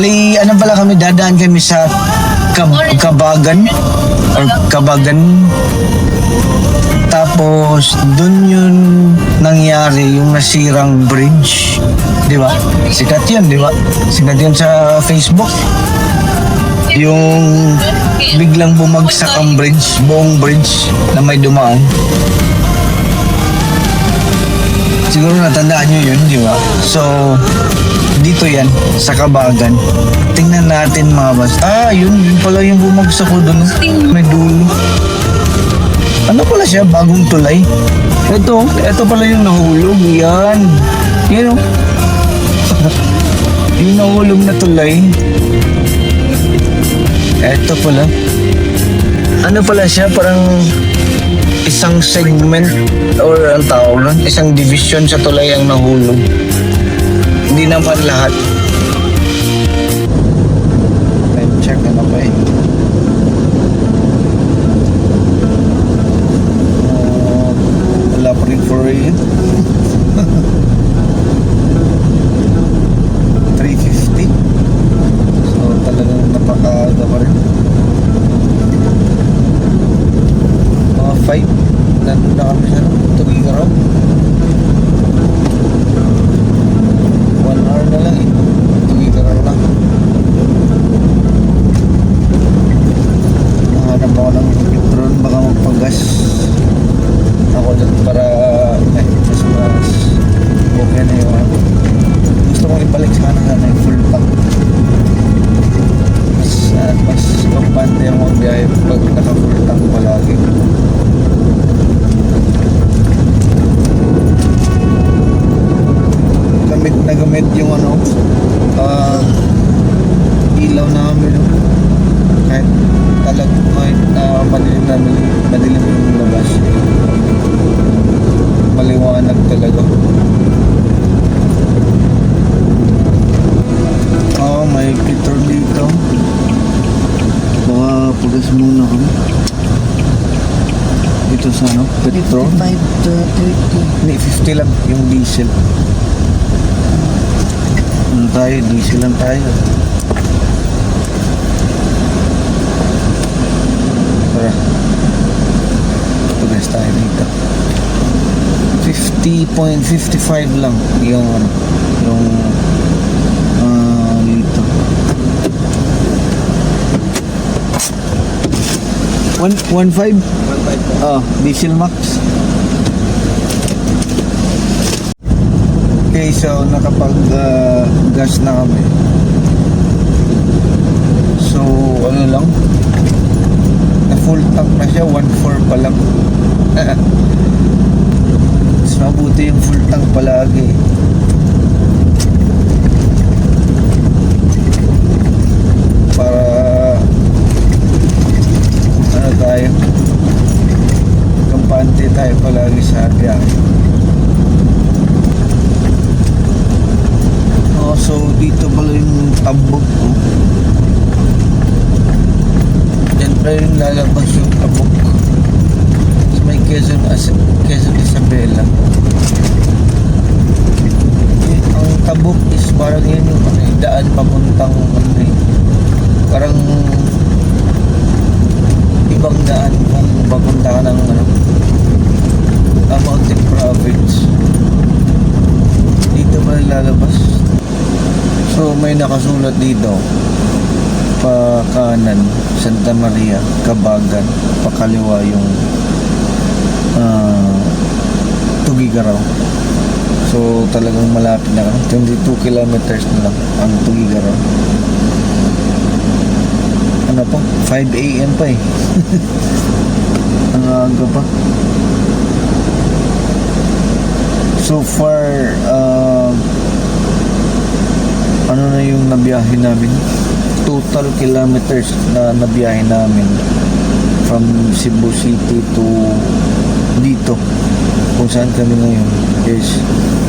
Bali, ano pala kami, dadaan kami sa Kab- Kabagan or Kabagan. Tapos, dun yun nangyari yung nasirang bridge. Di ba? Sikat yun, di ba? Sikat yun sa Facebook. Yung biglang bumagsak ang bridge, buong bridge na may dumaan. Siguro natandaan nyo yun, di ba? So, dito yan, sa Kabagan. Tingnan natin mga bas. Ah, yun, yun pala yung bumagsak ko doon. May dulo. Ano pala siya? Bagong tulay? Ito, ito pala yung nahulog. Yan. Yan o. yung nahulog na tulay. Ito pala. Ano pala siya? Parang isang segment or ang tawag nun, isang division sa tulay ang nahulog. Hindi naman lahat. Time check ano ba eh. Uh, wala pa rin for rain. 350. So talagang napakaaga pa rin. Mga 5. Nandun na kami sa ano, Tugigaraw. One hour na lang eh. Tugigaraw na. Nahanap ako ng drone baka magpagas. Ako dyan para eh, mas mas okay na yung ano. Gusto kong ibalik sana sana yung full tank. Mas, uh, mas kampante ang mga biyahe pag naka full tank palagi. Gamit na gamit yung ano ah ilaw namin no? kahit talag kahit na madilim na madilim yung labas. Maliwanag talaga. Oh may Peter dito. Baka pugas muna kami. Dito sa ano petrol. 5 to 30. hindi 50 lang yung diesel ano tayo diesel lang tayo. Tara. Tugas tayo dito. 50.55 lang yung ano yung ah dito. One, one five? Oh, diesel max. Okay, so nakapag ah, gas na kami. So, ano lang? Na full tank na siya, 1.4 pa lang. Mas mabuti yung full tank palagi. Para ano tayo? Kampante tayo palagi sa biyahe. Oh, so dito pala yung tabok ko. Yung lalabas yung tabok. So may Quezon, As Quezon Isabela. Eh, Ang tabok is parang yun yung ano, yung daan papuntang ano eh. Parang ibang daan kung papunta ka ng ano, Mountain Province. Dito ba lalabas? So may nakasulat dito pa kanan Santa Maria Kabagan pa kaliwa yung ah, Tugigaraw. So talagang malapit na kami. 22 kilometers na lang ang Tugigaraw. Ano pa? 5 a.m. pa eh. Ang aga pa. So far uh, ano na yung nabiyahe namin total kilometers na nabiyahe namin from Cebu City to dito kung saan kami ngayon is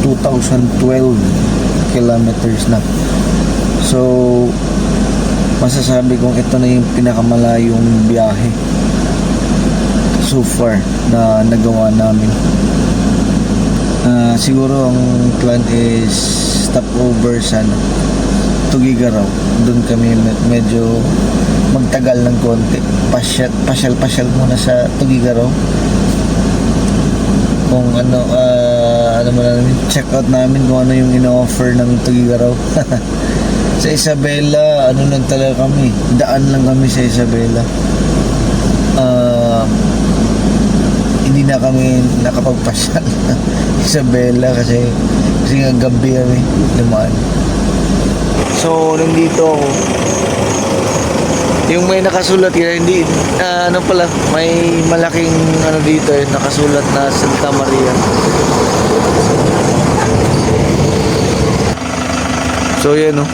2012 kilometers na. So masasabi kong ito na yung pinakamalayong biyahe so far na nagawa namin. Ah, siguro ang plan is stopover sana Tugigaraw. Doon kami me- medyo magtagal ng konti. Pasyal, pasyal, pasyal muna sa Tugigaraw. Kung ano, ah, ano mo na, check out namin kung ano yung ino-offer ng Tugigaraw. sa Isabela, ano lang talaga kami. Daan lang kami sa Isabela. Ah, hindi na kami nakapagpasyal Isabela kasi kasi nga gabi kami dumaan. So, nandito ako. Yung may nakasulat yun, hindi, ah, ano pala, may malaking ano dito eh, nakasulat na Santa Maria. So, yan oh.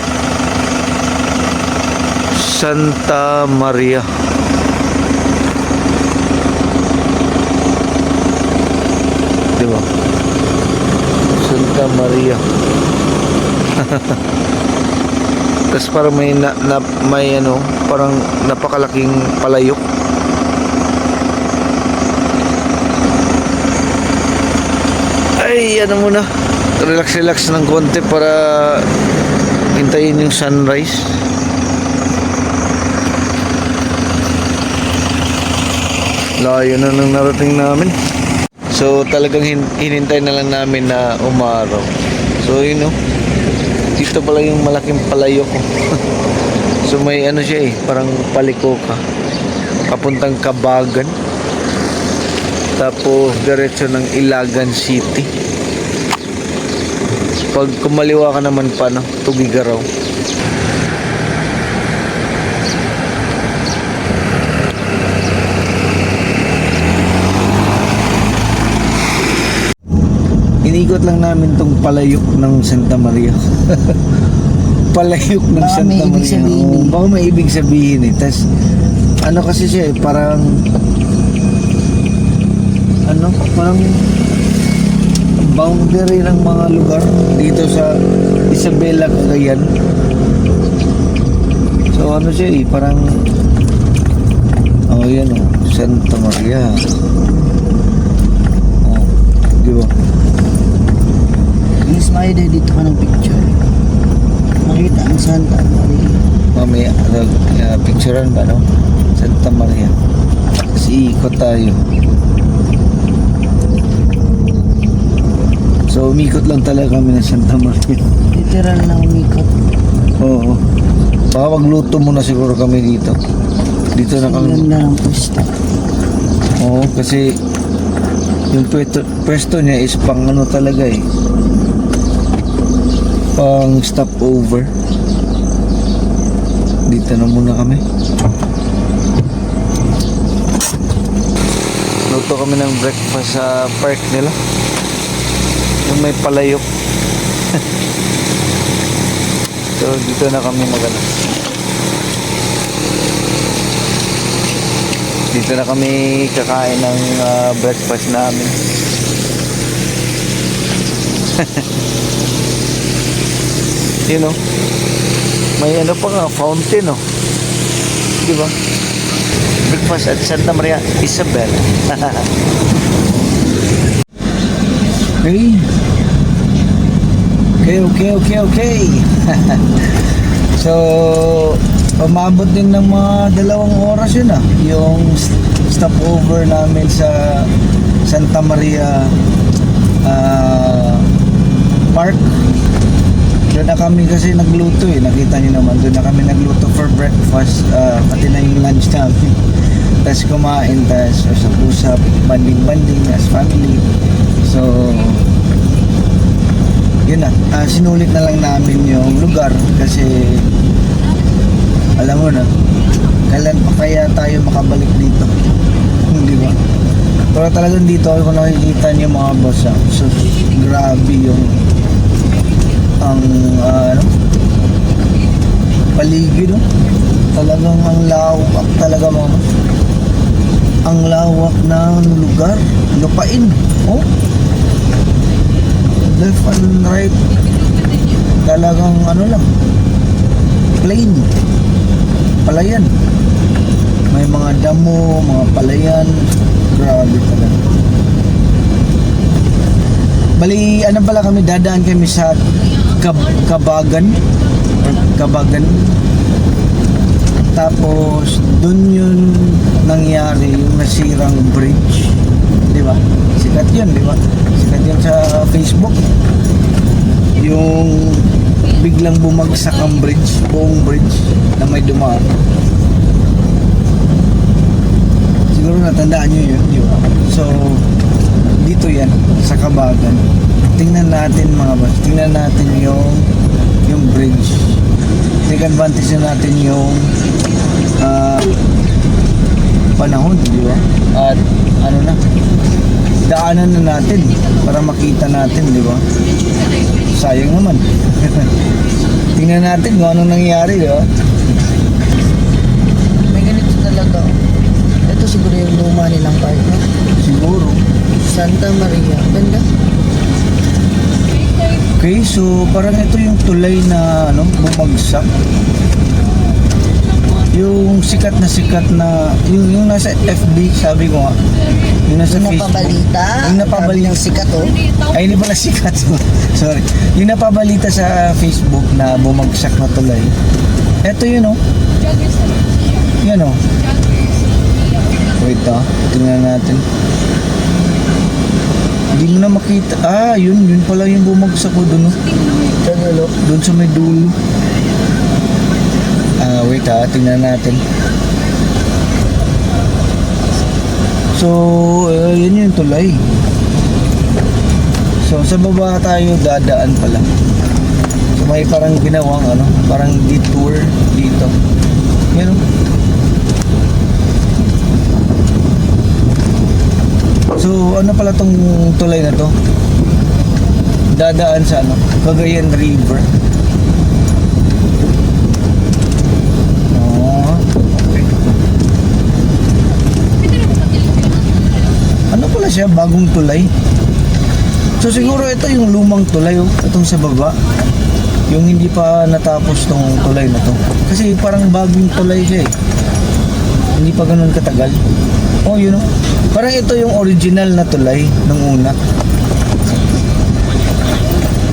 Santa Maria. Di ba? Santa Maria. Tapos parang may na, na, may ano, parang napakalaking palayok. Ay, ano muna. Relax relax ng konti para hintayin yung sunrise. Layo na nang narating namin. So talagang hin- hinintay na lang namin na umaraw. So yun know, dito pala yung malaking palayo ko. so may ano siya eh, parang paliko ka. Papuntang Kabagan. Tapos diretso ng Ilagan City. Pag kumaliwa ka naman pa no, Tugigaraw. Inikot lang namin tong palayok ng Santa Maria. palayok ng Baka Santa may ibig Maria. sabihin Oo, eh. baka may ibig sabihin eh. Tas, ano kasi siya eh, parang, ano, parang boundary ng mga lugar dito sa Isabela, Cagayan. So ano siya eh, parang, oh yan oh, Santa Maria. Oh, di ba? Maida, dito ka ng picture. Makita ang Santa Maria. Mamaya, ano, uh, picturean ba, no? Santa Maria. Kasi ikot tayo. So, umikot lang talaga kami ng Santa Maria. Literal na umikot. Oo. Baka magluto muna siguro kami dito. Dito na kami. ganda ng pwesto. Oo, kasi yung pwesto, pwesto niya is pang ano talaga eh. Pang stopover. Dito na muna kami. Luto kami ng breakfast sa park nila. Yung may palayok. so dito na kami magana. Dito na kami kakain ng ah, breakfast namin. you know, may ano pa nga, fountain, oh. Di ba? Breakfast at Santa Maria Isabel. okay. Okay, okay, okay, okay. so, umabot din ng mga dalawang oras yun ah. Yung st- stopover namin sa Santa Maria ah, Park. Doon na kami kasi nagluto eh. Nakita niyo naman, doon na kami nagluto for breakfast. ah, pati na yung lunch namin. Tapos kumain, tapos usap-usap, banding-banding as family. So, yun na. Ah, sinulit na lang namin yung lugar kasi alam mo na, kailan pa kaya tayo makabalik dito? Di ba? Pero talagang dito, kung nakikita niyo mga boss, ah, so, grabe yung ang ah, ano paligid no? talagang ang lawak talaga mga ang lawak ng lugar. Lupain oh left and right. Talagang ano lang. Plain. Palayan. May mga damo mga palayan. Grabe talaga. Bali ano pala kami dadaan kami sa Kab Kabagan Kabagan. Tapos, dun yun nangyari yung nasirang bridge. Di ba? Sikat yun, di ba? Sikat yun sa Facebook. Yung biglang bumagsak ang bridge, buong bridge na may dumaan. Siguro natandaan nyo yun, di ba? So, dito yan, sa Kabagan. Tingnan natin mga boss, tingnan natin yung yung bridge. Take advantage na natin yung ah, panahon, di ba? At ano na, daanan na natin para makita natin, di ba? Sayang naman. Tingnan natin kung anong nangyayari, di ba? May ganito talaga. Ito siguro yung luma nilang park. No? Siguro. Santa Maria. Ganda. Okay, so parang ito yung tulay na ano, bumagsak. Yung sikat na sikat na, yung, yung nasa FB, sabi ko nga, yung nasa Yung Facebook. napabalita. Yung napabalita. Yung sikat oh. Ay, hindi pala sikat. Sorry. Yung napabalita sa Facebook na bumagsak na tulay. Ito yun, oh. Yan, oh. Wait, ah. Tingnan natin. Hindi mo na makita. Ah, yun. Yun pala yung bumagsak ko dun, oh. Sa dulo. Doon sa may dulo. Ah, wait ha, tingnan natin. So, uh, yun yung tulay. So, sa baba tayo dadaan pala. So, may parang ginawang ano, parang detour dito. Yan oh. So, ano pala tong tulay na to? Dadaan sa ano, Cagayan River. Oh, okay. Ano pala siya? Bagong tulay. So siguro ito yung lumang tulay oh. Itong sa baba. Yung hindi pa natapos tong tulay na to. Kasi parang bagong tulay siya eh. Hindi pa ganun katagal. Oh, yun. Parang ito yung original na tulay nung una.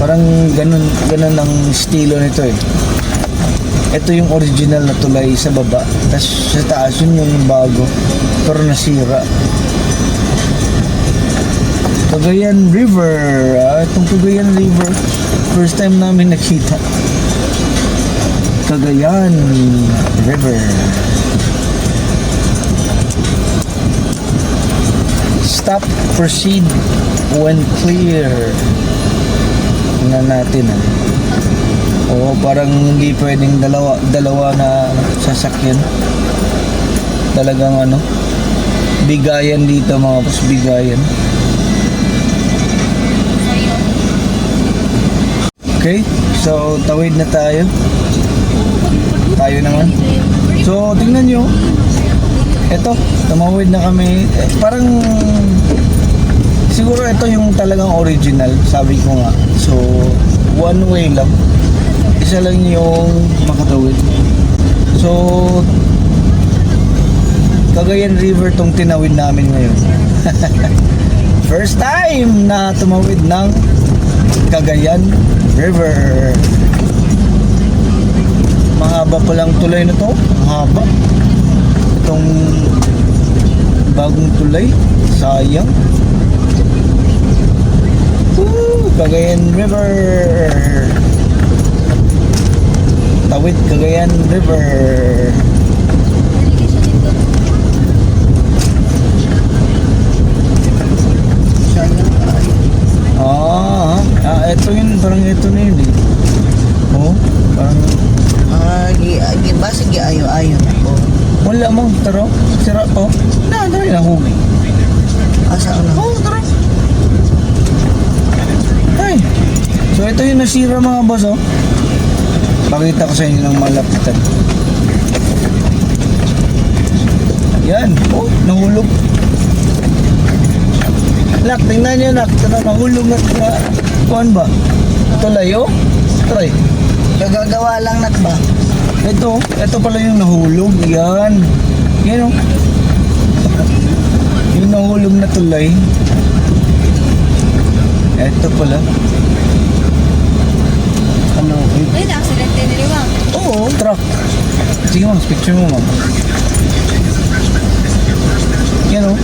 Parang ganun, ganun ang estilo nito eh. Ito yung original na tulay sa baba. Tapos sa taas yun yung bago. Pero nasira. Cagayan River. Ah, itong Cagayan River. First time namin nakita. Cagayan River. Stop, proceed when clear. Tingnan natin ah. Oo, parang hindi pwedeng dalawa, dalawa na sasakyan. Talagang ano, bigayan dito mga boss, bigayan. Okay, so tawid na tayo. Tayo naman. So, tingnan nyo. Ito, tumawid na kami. Eh, parang siguro ito yung talagang original, sabi ko nga. So, one way lang. Isa lang yung makatawid. So, Cagayan River tong tinawid namin ngayon. First time na tumawid ng Cagayan River. Mahaba pa lang tulay na to. Mahaba. Itong bagong tulay. Sayang. Woo! Cagayan River. Tawid Cagayan River. Ah, ah, ito yun. Parang ito na yun eh. Oh, parang Ah, gi, gi, ba sige ayo-ayo na ko. wala mo. Taro. Sira po. Na, tara na hugi. Asa na? Oo, tara. Ay. So ito yung nasira mga boss oh. Pakita ko sa inyo ng malapitan. Yan. Oh, nahulog. Nak, tingnan nyo nak. Tara, nahulog na. kuhan ba? Tulay oh. Try. Gagagawa lang nak ba? Ito, ito pala yung nahulog. Yan. Yan oh. yung nahulog na tulay. Ito pala. Ano? Ay, na-accidente ni Limang. Oh, Ah! Sige ma'am, picture mo ma'am. Yan oh.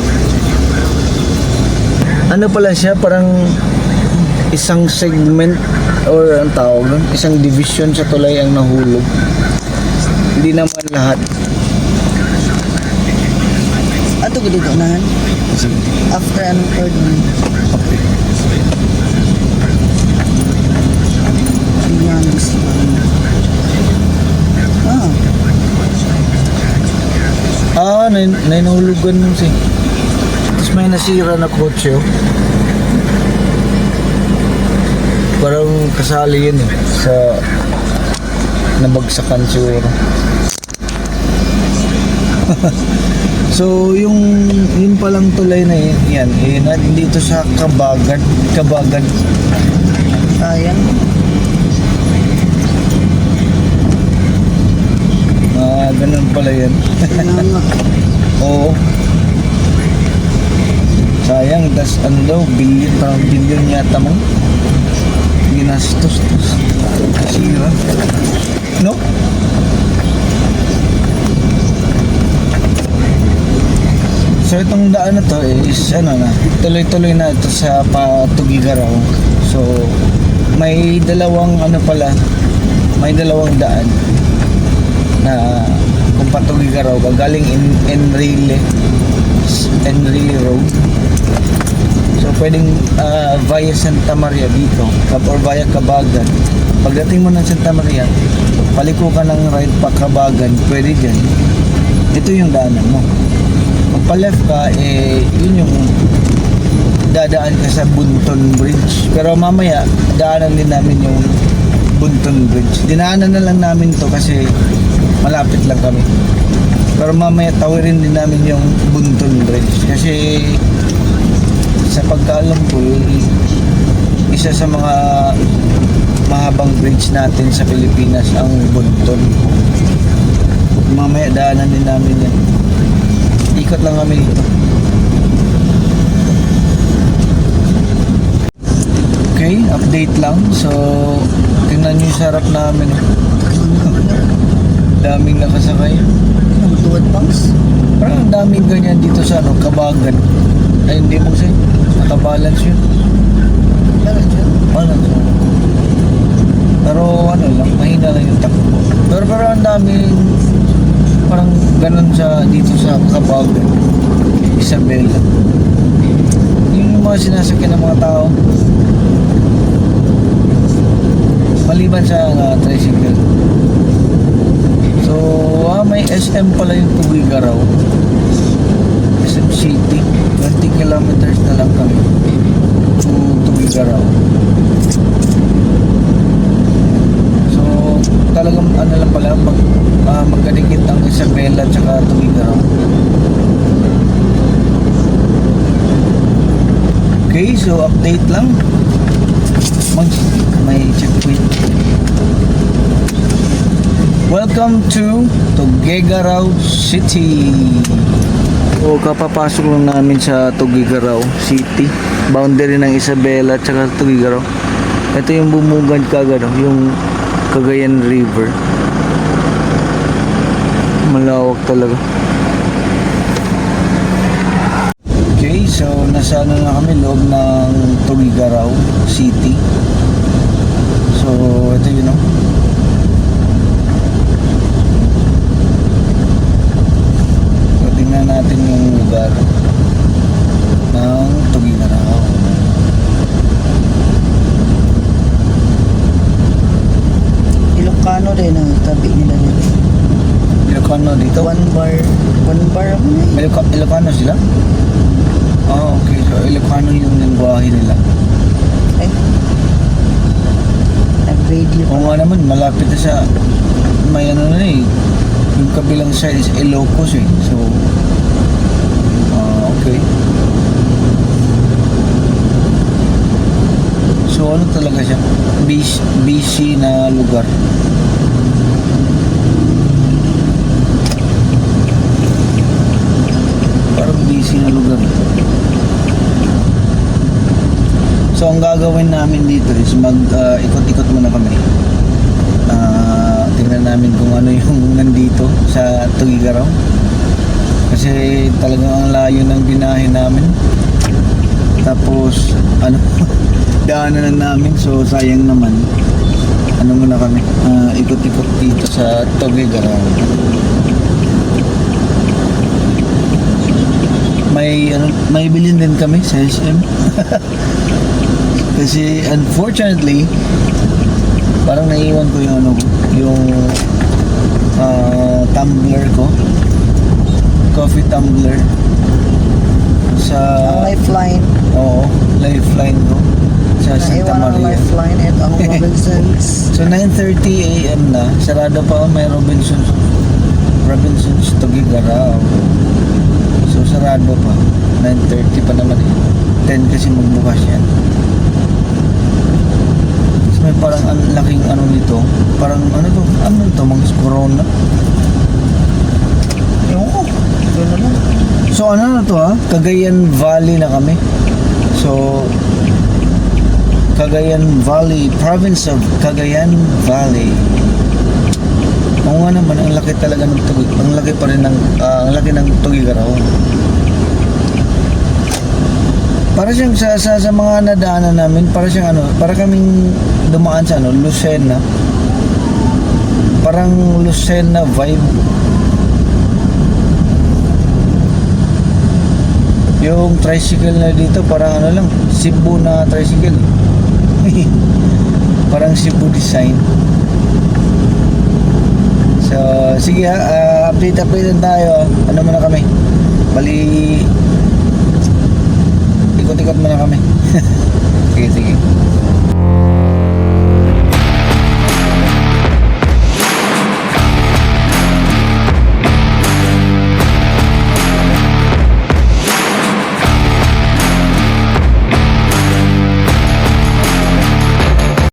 Ano pala siya, parang isang segment or ang tawag nun, isang division sa tulay ang nahulog. Hindi naman lahat. Ato ko dito nahan. After anong third one. Ah, Ah, nay nainahulugan mo si. Tapos may nasira na kotse oh. Parang kasali yun eh sa nabagsakan siguro. so yung yun palang tulay na yun, yan, eh, na, dito sa Kabagan, Kabagan. sayang. Ah, ganun pala yan. Oo. Sayang, tas ano daw, billion, parang billion yata mo. Ginastos, sira. No? So itong daan na to is ano na, tuloy-tuloy na ito sa Patugigaraw. So may dalawang ano pala, may dalawang daan na kung Patugigaraw ka galing in Enrile Enrile Road. So pwedeng ah, via Santa Maria dito or via Kabagan. Pagdating mo ng Santa Maria, paliko ka ng right pa Kabagan, pwede dyan. Ito yung daanan mo. Pag pa-left ka, eh, yun yung dadaan ka sa Bunton Bridge. Pero mamaya, daanan din namin yung Bunton Bridge. Dinaanan na lang namin to kasi malapit lang kami. Pero mamaya tawirin din namin yung Bunton Bridge. Kasi sa pagkaalam ko, isa sa mga mahabang bridge natin sa Pilipinas ang Bunton. Mamaya daanan din namin yan. Ikot lang kami dito. Okay, update lang. So, tingnan nyo yung sarap namin. daming nakasakay. Ang tuwad pangs. Parang ang daming ganyan dito sa ano, Kabagan. Ay, hindi mo kasi. Nakabalance yun. Meron dyan. Balance yun. Pero ano lang, mahina lang yung takbo. Pero pero ang daming parang ganun sa dito sa Kabagan. Isabela. Yung mga sinasakyan ng mga tao. Maliban sa uh, tricycle. So, ah, may SM pala yung Tubigaraw. SM City. 20 kilometers na lang kami to Tubigaraw. So, talagang ano lang pala, mag, uh, magkadikit ang Isabela at saka Tubigaraw. Okay, so update lang. Mag may checkpoint. Welcome to Tugigaraw City. O kapapasok lang namin sa Tugigaraw City. Boundary ng Isabela at saka Tugigaraw. Ito yung bumugad kagad, oh, yung Cagayan River. Malawak talaga. Okay, so nasa ano na kami loob ng Tugigaraw City. So, ito yun oh. So, tingnan natin yung lugar ng Tugigaraw. Ilocano din ang tabi nila nila. Ilocano dito? One bar. One bar ako na eh. Iloca- Ilocano sila? Oh, okay. So, Ilocano yung lingwahe nila. Ay. Nag-radio pa. Oo nga naman, malapit na sa may ano na eh. Yung kabilang side is Ilocos eh. So, ah okay. So, ano talaga siya? BC, BC na lugar. Parang BC na lugar. So, ang gagawin namin dito is mag ah, ikot-ikot muna kami. Ah, tingnan namin kung ano yung nandito sa Tugigaraw. Kasi talagang ang layo ng binahe namin. Tapos, ano, daanan na namin. So, sayang naman. Ano muna kami, ah, ikot-ikot dito sa Tugigaraw. May, ano, may bilhin din kami sa SM. Kasi, unfortunately, parang naiwan ko yung ano yung ah, tumbler ko. Coffee tumbler. Sa, Ang lifeline. oo, lifeline ko. Sa Santa Naiwan ang Maria. lifeline. Ito ang Robinsons. So 9.30 a.m. na, sarado pa may Robinsons Robinsons Tugigaraw. So sarado pa. 9.30 pa naman eh. 10 kasi magbukas yan. May parang ang laking ano nito. Parang ano to? Ano to? Mga corona. Yung ko. So ano na to ha? Cagayan Valley na kami. So Cagayan Valley, province of Cagayan Valley. Oo nga naman, ang laki talaga ng tugi. Ang laki pa rin ng, ah, ang laki ng Tugigaraw. Para siyang sa, sa, sa mga nadaanan namin, para siyang ano, para kaming dumaan sa ano, Lucena. Parang Lucena vibe. Yung tricycle na dito, parang ano lang, Cebu na tricycle. parang Cebu design. So, sige ha, ah, update update tayo. Ano muna kami? Bali, ikot-ikot muna kami. sige, sige.